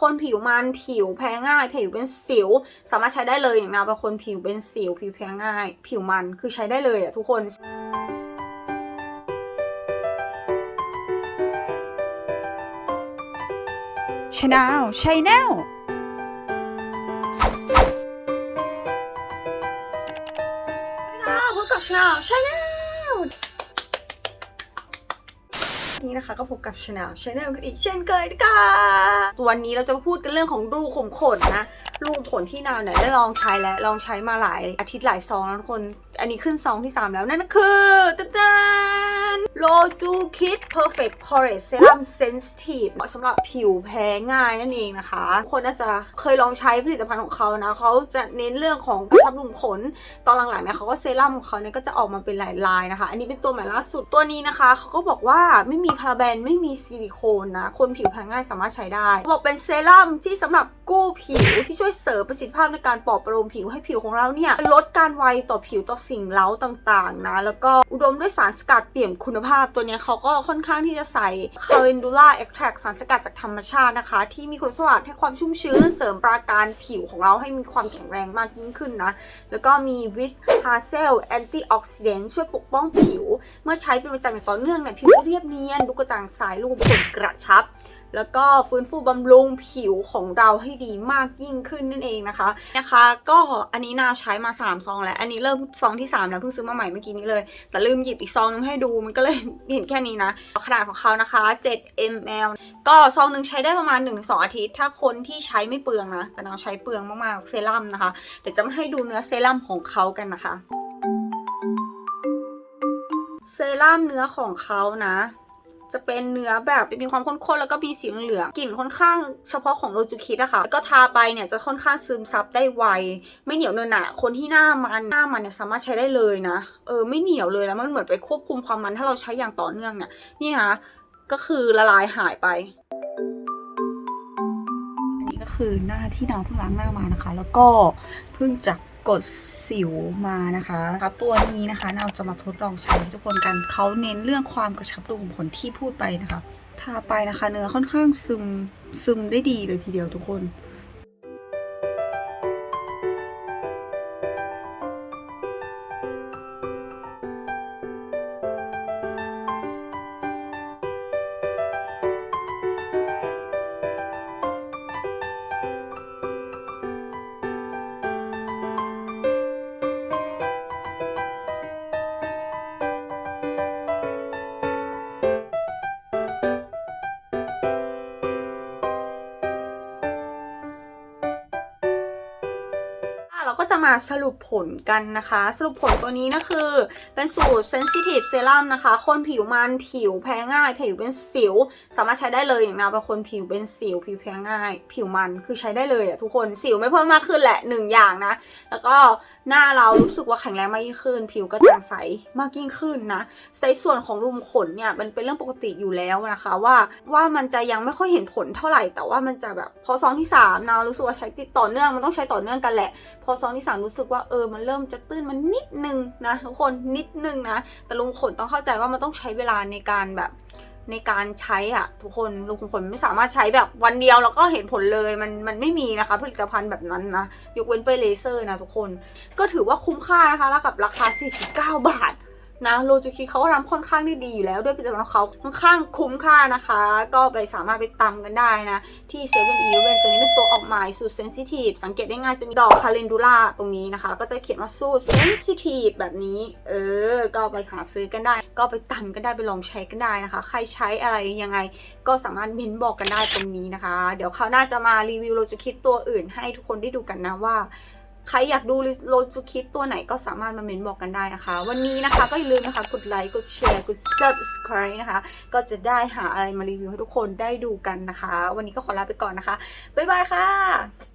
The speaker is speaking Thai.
คนผิวมันผิวแพ้ง่าย ผิวเป็นสิว สามารถใช้ได้เลยอย่างนาวเป็นคนผิวเป็นสิว ผิวแพ้ง่าย ผิวมันคือใช้ได้เลยอะทุกคนชาแนลชาแนลค่ะพบกับชาแนลชาแนล นี่นะคะ ก็พบกับชาแนลชาแนลกันอีกเช่นเคยนะคะวันนี้เราจะพูดกันเรื่องของรูขุมขนนะรูขุมขนที่นาวเนี่ยได้ลองใช้แล้วลองใช้มาหลายอาทิตย์หลายซองแล้วทุกคน อันนี้ขึ้นซองที่ 3 แล้วนั่นก็คือตะดานโลจูคิด Perfect Poreless Serum Sensitive เหมาะสำหรับผิวแพ้ง่ายนั่นเองนะคะ คนน่าจะเคยลองใช้ผลิตภัณฑ์ของเขานะเขาจะเน้นเรื่องของกระชับรูขุมขนตอนหลังๆเนี่ยเขาก็เซรั่มของเขาเนี่ยก็จะออกมาเป็นหลายลายนะคะ อันนี้เป็นตัวใหม่ล่าสุดตัวนี้นะคะเขาก็บอกว่าไม่มีพาราเบนไม่มีซิลิโคนนะ คนผิวแพ้ง่ายสามารถใช้ได้ บอกเป็นเซรั่มที่สำหรับกู้ผิวที่ช่วยเสริมประสิทธิภาพในการปลอบประโลมผิวให้ผิวของเราเนี่ยลดการไวต่อผิวต่อสิ่งเล้าต่างๆนะ แล้วก็อุดมด้วยสารสกัดเปลี่ยนคุณภาพตัวเนี้ยเขาก็ค่อนข้างที่จะใส่ calendula extract สารสกัดจากธรรมชาตินะคะ ที่มีคุณสมบัติให้ความชุ่มชื้น เสริมปราการผิวของเราให้มีความแข็งแรงมากยิ่งขึ้นนะ แล้วก็มีวิสฮาเซลแอนตี้ออกซิเดนต์ช่วยปกป้องผิว เมื่อใช้เป็นประจำอย่างต่อเนื่องเนี่ยผิวจะเรียบเนียนดูกระจ่างสรูขุมขนกระชับ แล้วก็ฟื้นฟูบำรุงผิวของเราให้ดีมากยิ่งขึ้นนั่นเองนะคะนะคะ ก็อันนี้นาวใช้มา3ซองแล้ว อันนี้เริ่มซองที่ 3 แล้วเพิ่งซื้อมาใหม่เมื่อกี้นี้เลย แต่ลืมหยิบอีกซองนึงให้ดูมันก็เลยเห็นแค่นี้นะ ขนาดของเขานะคะ 7 ml ก็ซองหนึ่งใช้ได้ประมาณ 1-2 อาทิตย์ ถ้าคนที่ใช้ไม่เปลืองนะแต่นาวใช้เปลืองมากๆเซรั่มนะคะเดี๋ยวจะมาให้ดูเนื้อเซรั่มของเขากันนะคะเซรั่มเนื้อของเขานะ จะเป็นเนื้อแบบจะมีความข้นๆแล้วก็มีสีเหลืองกลิ่นค่อนข้างเฉพาะของโรจูคิดอะค่ะแล้วก็ทาไปเนี่ยจะค่อนข้างซึมซับได้ไว ไม่เหนียวเนินหนะคนที่หน้ามันหน้ามันเนี่ยสามารถใช้ได้เลยนะ เออไม่เหนียวเลยแล้วมันเหมือนไปควบคุมความมันถ้าเราใช้อย่างต่อเนื่องเนี่ยนี่ค่ะก็คือละลายหายไปอันนี้ก็คือหน้าที่น้องเพิ่งล้างหน้ามานะคะ แล้วก็เพิ่งจะ กดสิวมานะคะตัวนี้นะคะเราจะมาทดลองใช้ทุกคนกันเขาเน้นเรื่องความกระชับรูขุมขนที่พูดไปนะคะ ทาไปนะคะ เนื้อค่อนข้างซึมซึมได้ดีเลยทีเดียวทุกคน จะมาสรุปผลกันนะคะ สรุปผลตัวนี้นะคือ เป็นสูตร sensitive serum นะคะ คนผิวมันผิวแพ้ง่าย ผิวเป็นสิว สามารถใช้ได้เลยอย่างนาเป็นคนผิวเป็นสิว ผิวแพ้ง่าย ผิวมันคือใช้ได้เลยอะทุกคนสิวไม่เพิ่มมากขึ้นแหละหนึ่งอย่างนะ แล้วก็หน้าเรารู้สึกว่าแข็งแรงมากยิ่งขึ้น ผิวกระจ่างใสมากยิ่งขึ้นนะในส่วนของรูมขนเนี่ยมันเป็นเรื่องปกติอยู่แล้วนะคะว่าว่ามันจะยังไม่ค่อยเห็นผลเท่าไหร่ แต่ว่ามันจะแบบพอซองที่สามนารู้สึกว่าใช้ติดต่อเนื่องมันต้องใช้ต่อเนื่องกันแหละ พอซองที่สามรู้สึกว่าเออมันเริ่มจะตื้นมันนิดนึงนะทุกคนนิดนึงนะ แต่ลุงขนต้องเข้าใจว่ามันต้องใช้เวลาในการแบบในการใช้อะทุกคนลุงขนไม่สามารถใช้แบบวันเดียวแล้วก็เห็นผลเลยมันมันไม่มีนะคะ ผลิตภัณฑ์แบบนั้นนะยกเว้นไปเลเซอร์นะทุกคน ก็ถือว่าคุ้มค่านะคะแล้วกับราคา 49 บาท นะโลจูคิเขาก็ทำค่อนข้างได้ดีอยู่แล้วด้วยผลิตภัณฑ์ของเขาค่อนข้างคุ้มค่านะคะ ก็ไปสามารถไปตำกันได้นะ ที่เซเว่นอีเวนตัวนี้เป็นตัวออกหมายสูตรเซนซิทีฟสังเกตได้ง่ายจะมีดอกคาเลนดูล่าตรงนี้นะคะ ก็จะเขียนว่าสูตรเซนซิทีฟแบบนี้ เออ ก็ไปหาซื้อกันได้ ก็ไปตำกันได้ไปลองใช้กันได้นะคะ ใครใช้อะไรยังไง ก็สามารถเม้นบอกกันได้ตรงนี้นะคะ เดี๋ยวคราวหน้าจะมารีวิวโลจูคิตัวอื่นให้ทุกคนได้ดูกันนะว่า ใครอยากดูโลจูคิปตัวไหนก็สามารถมาเมนบอกกันได้นะคะ วันนี้นะคะก็อย่าลืมนะคะ กดไลค์กดแชร์กด subscribe นะคะ ก็จะได้หาอะไรมารีวิวให้ทุกคนได้ดูกันนะคะ วันนี้ก็ขอลาไปก่อนนะคะ บ๊ายบายค่ะ